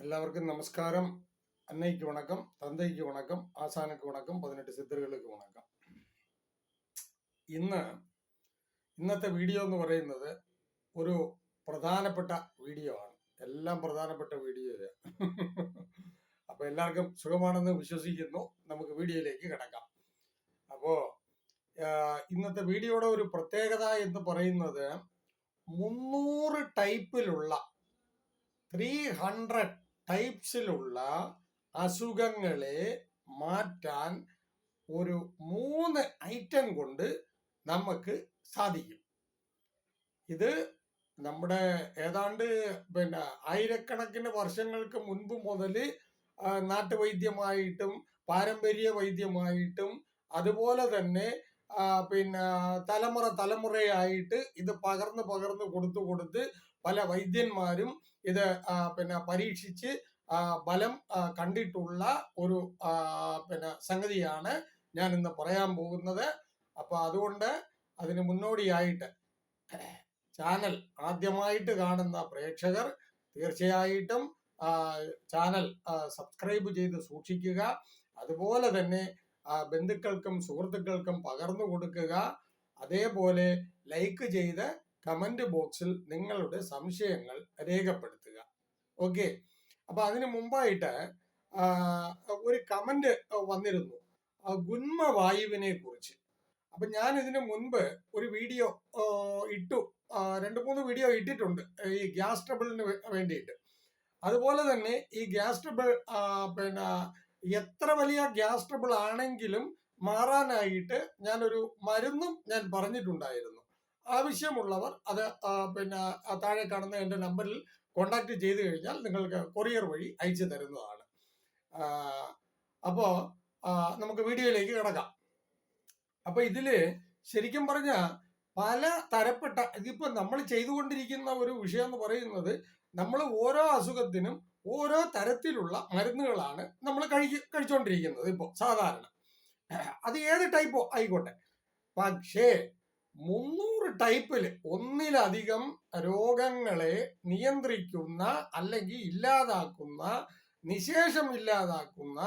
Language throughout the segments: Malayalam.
எல்லாருக்கும் நமஸ்காரம் அன்னைக்கு வணக்கம் தந்தைக்கு வணக்கம் ஆசானுக்கு വണക്കം പതിനെട്ട് സിദ്ധറുകൾക്ക് വണക്കം ഇന്ന് ഇന്നത്തെ വീഡിയോ എന്ന് പറയുന്നത് ഒരു പ്രധാനപ്പെട്ട വീഡിയോ ആണ് എല്ലാം പ്രധാനപ്പെട്ട വീഡിയോ അപ്പൊ എല്ലാവർക്കും സുഖമാണെന്ന് വിശ്വസിക്കുന്നു നമുക്ക് വീഡിയോയിലേക്ക് കിടക്കാം അപ്പോ ആഹ്, ഇന്നത്തെ വീഡിയോയുടെ ഒരു പ്രത്യേകത എന്ന് പറയുന്നത് മുന്നൂറ് ടൈപ്പിലുള്ള ത്രീ ഹൺഡ്രഡ് ടൈപ്സിലുള്ള അസുഖങ്ങളെ മാറ്റാൻ ഒരു മൂന്ന് ഐറ്റം കൊണ്ട് നമുക്ക് സാധിക്കും. ഇത് നമ്മുടെ ഏതാണ്ട് പിന്നെ ആയിരക്കണക്കിന് വർഷങ്ങൾക്ക് മുൻപ് മുതൽ നാട്ടുവൈദ്യമായിട്ടും പാരമ്പര്യ വൈദ്യമായിട്ടും അതുപോലെ തന്നെ പിന്നെ തലമുറ തലമുറയായിട്ട് ഇത് പകർന്ന് പകർന്ന് കൊടുത്തു കൊടുത്ത് പല വൈദ്യന്മാരും ഇത് പിന്നെ പരീക്ഷിച്ച് ബലം കണ്ടിട്ടുള്ള ഒരു പിന്നെ സംഗതിയാണ് ഞാൻ ഇന്ന് പറയാൻ പോകുന്നത്. അപ്പൊ അതുകൊണ്ട് അതിന് മുന്നോടിയായിട്ട് ചാനൽ ആദ്യമായിട്ട് കാണുന്ന പ്രേക്ഷകർ തീർച്ചയായിട്ടും ചാനൽ സബ്സ്ക്രൈബ് ചെയ്ത് സൂക്ഷിക്കുക. അതുപോലെ തന്നെ ബന്ധുക്കൾക്കും സുഹൃത്തുക്കൾക്കും പകർന്നു കൊടുക്കുക. അതേപോലെ ലൈക്ക് ചെയ്ത് കമന്റ് ബോക്സിൽ നിങ്ങളുടെ സംശയങ്ങൾ രേഖപ്പെടുത്തുക. ഓക്കെ അപ്പൊ അതിനു മുമ്പായിട്ട് ഒരു കമന്റ് വന്നിരുന്നു. ഗുന്മ ഗുന്മവായുവിനെ കുറിച്ച്. അപ്പൊ ഞാൻ ഇതിനു മുൻപ് ഒരു വീഡിയോ ഇട്ടു. രണ്ട് മൂന്ന് വീഡിയോ ഇട്ടിട്ടുണ്ട്. ഈ ഗ്യാസ് ട്രബിളിന് വേണ്ടിയിട്ട്. അതുപോലെ തന്നെ ഈ ഗ്യാസ് ട്രബിൾ പിന്നെ എത്ര വലിയ ഗ്യാസ് ട്രബിൾ ആണെങ്കിലും മാറാനായിട്ട് ഞാനൊരു മരുന്നും ഞാൻ പറഞ്ഞിട്ടുണ്ടായിരുന്നു. ആവശ്യമുള്ളവർ അത് പിന്നെ താഴെ കാണുന്ന എന്റെ നമ്പറിൽ കോണ്ടാക്ട് ചെയ്തു കഴിഞ്ഞാൽ നിങ്ങൾക്ക് കൊറിയർ വഴി അയച്ചു തരുന്നതാണ്. അപ്പോൾ അപ്പോ നമുക്ക് വീഡിയോയിലേക്ക് കിടക്കാം. അപ്പോൾ ഇതിൽ ശരിക്കും പറഞ്ഞ പല തരപ്പെട്ട ഇതിപ്പോ നമ്മൾ ചെയ്തുകൊണ്ടിരിക്കുന്ന ഒരു വിഷയം എന്ന് പറയുന്നത് നമ്മൾ ഓരോ അസുഖത്തിനും ഓരോ തരത്തിലുള്ള മരുന്നുകളാണ് നമ്മൾ കഴിക്ക കഴിച്ചുകൊണ്ടിരിക്കുന്നത് ഇപ്പോൾ സാധാരണ. അത് ഏത് ടൈപ്പോ ആയിക്കോട്ടെ. പക്ഷേ മുന്നൂറ് ടൈപ്പിൽ ഒന്നിലധികം രോഗങ്ങളെ നിയന്ത്രിക്കുന്ന അല്ലെങ്കിൽ ഇല്ലാതാക്കുന്ന നിശേഷം ഇല്ലാതാക്കുന്ന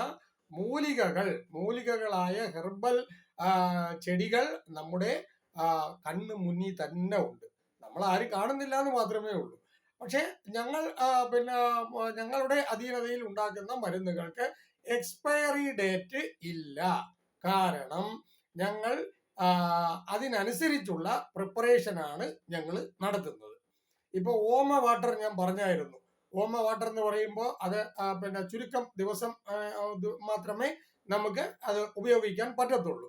മൂലികകൾ മൂലികകളായ ഹെർബൽ ചെടികൾ നമ്മുടെ കണ്ണ് മുന്നിൽ തന്നെ ഉണ്ട്. നമ്മൾ ആര് കാണുന്നില്ല എന്ന് മാത്രമേ ഉള്ളൂ. പക്ഷെ ഞങ്ങൾ പിന്നെ ഞങ്ങളുടെ അധീനതയിൽ ഉണ്ടാക്കുന്ന മരുന്നുകൾക്ക് എക്സ്പയറി ഡേറ്റ് ഇല്ല. കാരണം ഞങ്ങൾ അതിനനുസരിച്ചുള്ള പ്രിപ്പറേഷൻ ആണ് ഞങ്ങൾ നടത്തുന്നത്. ഇപ്പൊ ഓമ വാട്ടർ ഞാൻ പറഞ്ഞായിരുന്നു. ഓമ വാട്ടർ എന്ന് പറയുമ്പോൾ അത് പിന്നെ ചുരുക്കം ദിവസം മാത്രമേ നമുക്ക് അത് ഉപയോഗിക്കാൻ പറ്റത്തുള്ളൂ.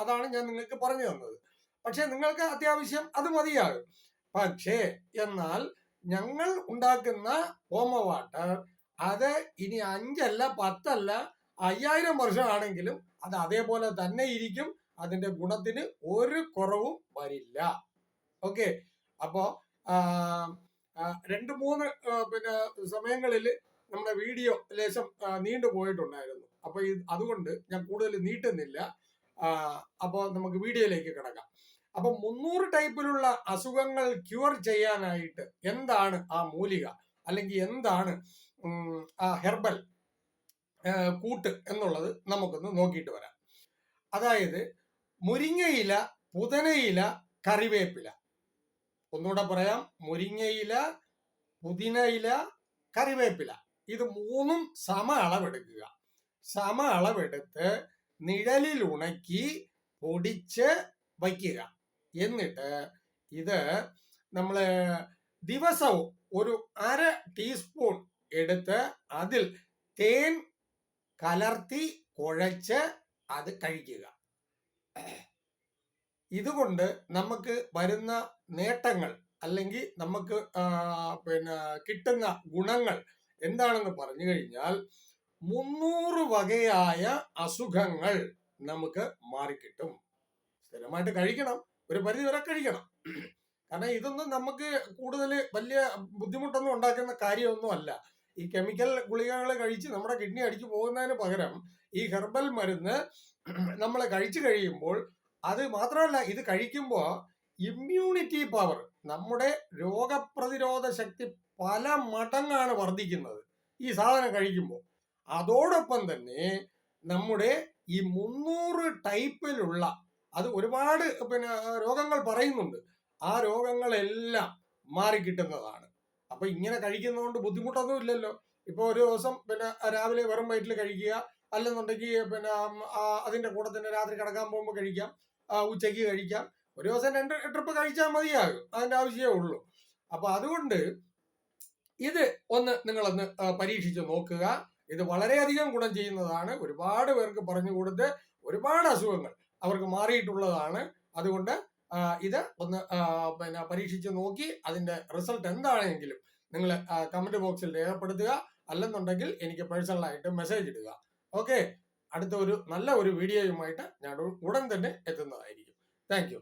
അതാണ് ഞാൻ നിങ്ങൾക്ക് പറഞ്ഞു തന്നത്. പക്ഷേ നിങ്ങൾക്ക് അത്യാവശ്യം അത് മതിയാകും. പക്ഷേ എന്നാൽ ഞങ്ങൾ ഉണ്ടാക്കുന്ന ഓമ വാട്ടർ അത് ഇനി അഞ്ചല്ല പത്തല്ല അയ്യായിരം വർഷമാണെങ്കിലും അത് അതേപോലെ തന്നെ ഇരിക്കും. അതിന്റെ ഗുണത്തിന് ഒരു കുറവും വരില്ല. ഓക്കെ. അപ്പോ രണ്ട് മൂന്ന് പിന്നെ സമയങ്ങളിൽ നമ്മുടെ വീഡിയോ ലേശം നീണ്ടു പോയിട്ടുണ്ടായിരുന്നു. അപ്പൊ അതുകൊണ്ട് ഞാൻ കൂടുതൽ നീട്ടുന്നില്ല. അപ്പോൾ നമുക്ക് വീഡിയോയിലേക്ക് കിടക്കാം. അപ്പൊ മുന്നൂറ് ടൈപ്പിലുള്ള അസുഖങ്ങൾ ക്യൂർ ചെയ്യാനായിട്ട് എന്താണ് ആ മൂലിക? അല്ലെങ്കിൽ എന്താണ് ആ ഹെർബൽ കൂട്ട് എന്നുള്ളത് നമുക്കൊന്ന് നോക്കിയിട്ട് വരാം. അതായത് മുരിങ്ങയില പുതനയില കറിവേപ്പില. ഒന്നുകൂടെ പറയാം. മുരിങ്ങയില പുതിനയില കറിവേപ്പില. ഇത് മൂന്നും സമ അളവെടുക്കുക. സമ അളവെടുത്ത് നിഴലിൽ ഉണക്കി പൊടിച്ച് വയ്ക്കുക. എന്നിട്ട് ഇത് നമ്മൾ ദിവസവും ഒരു അര ടീസ്പൂൺ എടുത്ത് അതിൽ തേൻ കലർത്തി കുഴച്ച് അത് കഴിക്കുക. ഇതുകൊണ്ട് നമുക്ക് വരുന്ന നേട്ടങ്ങൾ അല്ലെങ്കിൽ നമുക്ക് പിന്നെ കിട്ടുന്ന ഗുണങ്ങൾ എന്താണെന്ന് പറഞ്ഞു കഴിഞ്ഞാൽ മുന്നൂറ് വകയായ അസുഖങ്ങൾ നമുക്ക് മാറിക്കിട്ടും. സ്ഥിരമായിട്ട് കഴിക്കണം. ഒരു പരിധി വരെ കഴിക്കണം. കാരണം ഇതൊന്നും നമുക്ക് കൂടുതൽ വലിയ ബുദ്ധിമുട്ടൊന്നും ഉണ്ടാക്കുന്ന കാര്യമൊന്നും അല്ല ഈ കെമിക്കൽ ഗുളികകൾ കഴിച്ച് നമ്മുടെ കിഡ്നി അടിച്ചു പോകുന്നതിന് പകരം ഈ ഹെർബൽ മരുന്ന് നമ്മൾ കഴിച്ചു കഴിയുമ്പോൾ അത് മാത്രമല്ല ഇത് കഴിക്കുമ്പോൾ ഇമ്മ്യൂണിറ്റി പവർ നമ്മുടെ രോഗപ്രതിരോധ ശക്തി പല മടങ്ങാണ് വർദ്ധിക്കുന്നത് ഈ സാധനം കഴിക്കുമ്പോൾ അതോടൊപ്പം തന്നെ നമ്മുടെ ഈ മുന്നൂറ് ടൈപ്പിലുള്ള അത് ഒരുപാട് പിന്നെ രോഗങ്ങൾ പറയുന്നുണ്ട്. ആ രോഗങ്ങളെല്ലാം മാറിക്കിട്ടുന്നതാണ്. അപ്പൊ ഇങ്ങനെ കഴിക്കുന്നതുകൊണ്ട് ബുദ്ധിമുട്ടൊന്നും ഇല്ലല്ലോ. ഇപ്പൊ ഒരു ദിവസം പിന്നെ രാവിലെ വെറും വയറ്റിൽ കഴിക്കുക. അല്ലെന്നുണ്ടെങ്കിൽ പിന്നെ അതിന്റെ കൂടെ തന്നെ രാത്രി കിടക്കാൻ പോകുമ്പോൾ കഴിക്കാം. ഉച്ചയ്ക്ക് കഴിക്കാം. ഒരു ദിവസം രണ്ട് ട്രിപ്പ് കഴിച്ചാൽ മതിയാകും. അതിന്റെ ആവശ്യമേ ഉള്ളൂ. അപ്പൊ അതുകൊണ്ട് ഇത് ഒന്ന് നിങ്ങളൊന്ന് പരീക്ഷിച്ച് നോക്കുക. ഇത് വളരെയധികം ഗുണം ചെയ്യുന്നതാണ്. ഒരുപാട് പേർക്ക് പറഞ്ഞു കൊടുത്ത് ഒരുപാട് അസുഖങ്ങൾ അവർക്ക് മാറിയിട്ടുള്ളതാണ്. അതുകൊണ്ട് ഇത് ഒന്ന് പിന്നെ പരീക്ഷിച്ച് നോക്കി അതിന്റെ റിസൾട്ട് എന്താണെങ്കിലും നിങ്ങൾ കമന്റ് ബോക്സിൽ രേഖപ്പെടുത്തുക. അല്ലെന്നുണ്ടെങ്കിൽ എനിക്ക് പേഴ്സണലായിട്ട് മെസ്സേജ് ഇടുക. ഓക്കെ അടുത്ത ഒരു നല്ല ഒരു വീഡിയോയുമായിട്ട് ഞാൻ ഉടൻ തന്നെ എത്തുന്നതായിരിക്കും. താങ്ക്